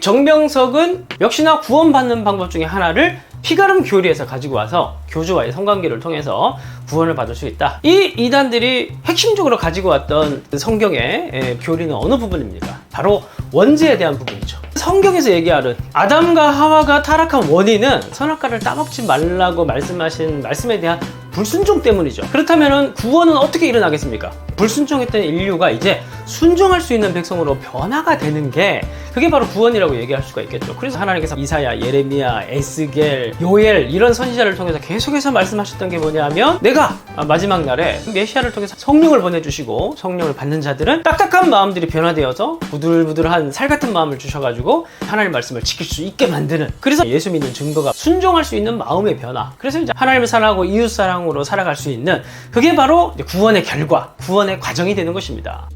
정명석은 역시나 구원받는 방법 중에 하나를 피가름 교리에서 가지고 와서 교주와의 성관계를 통해서 구원을 받을 수 있다. 이 이단들이 핵심적으로 가지고 왔던 성경의 예, 교리는 어느 부분입니까? 바로 원죄에 대한 부분이죠. 성경에서 얘기하는 아담과 하와가 타락한 원인은 선악과를 따먹지 말라고 말씀하신 말씀에 대한 불순종 때문이죠. 그렇다면 구원은 어떻게 일어나겠습니까? 불순종했던 인류가 이제 순종할 수 있는 백성으로 변화가 되는 게 그게 바로 구원이라고 얘기할 수가 있겠죠. 그래서 하나님께서 이사야, 예레미야, 에스겔, 요엘 이런 선지자를 통해서 계속해서 말씀하셨던 게 뭐냐면 내가 마지막 날에 메시아를 통해서 성령을 보내주시고 성령을 받는 자들은 딱딱한 마음들이 변화되어서 부들부들한 살 같은 마음을 주셔가지고 하나님 말씀을 지킬 수 있게 만드는 그래서 예수 믿는 증거가 순종할 수 있는 마음의 변화 그래서 이제 하나님을 사랑하고 이웃 사랑으로 살아갈 수 있는 그게 바로 구원의 결과 구원 의 과정이 되는 것입니다.